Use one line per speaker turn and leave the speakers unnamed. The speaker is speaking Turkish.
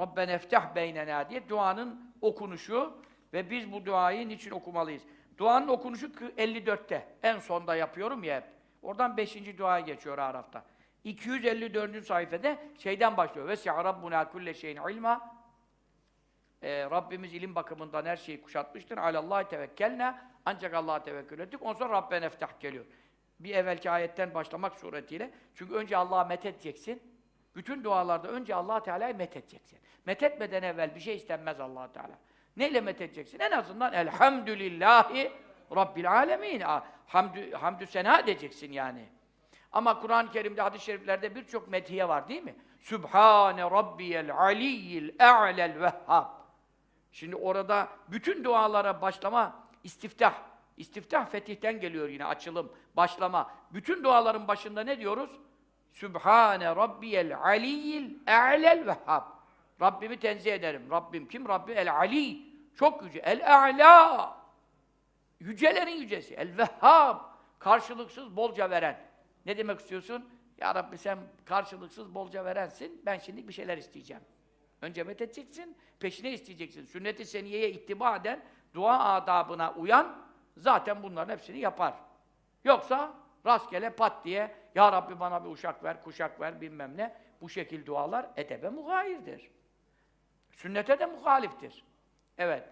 Rabbena eftah beynena diye duanın okunuşu ve biz bu duayı niçin okumalıyız? Duanın okunuşu kı- 54'te. En sonda yapıyorum ya hep. Oradan 5. duaya geçiyor Araf'ta. 254. sayfada şeyden başlıyor. Vesi'a Rabbuna kulle şeyin ilma. Ee, Rabbimiz ilim bakımından her şeyi kuşatmıştır. Alallahi tevekkelne. Ancak Allah'a tevekkül ettik. Ondan sonra Rabbena eftah geliyor. Bir evvelki ayetten başlamak suretiyle. Çünkü önce Allah'a methedeceksin. Bütün dualarda önce Allah Teala'yı methedeceksin. Methetmeden evvel bir şey istenmez Allah Teala. Neyle methedeceksin? En azından elhamdülillahi rabbil alemin. Ah, Hamdü, hamdü sena edeceksin yani. Ama Kur'an-ı Kerim'de, hadis-i şeriflerde birçok methiye var değil mi? Sübhane rabbiyel aliyyil e'lel vehhab. Şimdi orada bütün dualara başlama, istiftah. İstiftah fetihten geliyor yine, açılım, başlama. Bütün duaların başında ne diyoruz? Sübhane rabbiyel aliyyil e'lel vehhab. Rabbimi tenzih ederim. Rabbim kim? Rabbi el ali. Çok yüce. El e'la. Yücelerin yücesi. El vehhab. Karşılıksız bolca veren. Ne demek istiyorsun? Ya Rabbi sen karşılıksız bolca verensin. Ben şimdi bir şeyler isteyeceğim. Önce methedeceksin, peşine isteyeceksin. Sünnet-i seniyeye ittiba eden, dua adabına uyan zaten bunların hepsini yapar. Yoksa rastgele pat diye Ya Rabbi bana bir uşak ver, kuşak ver bilmem ne. Bu şekil dualar edebe muhayirdir. Sünnete de muhaliftir. Evet.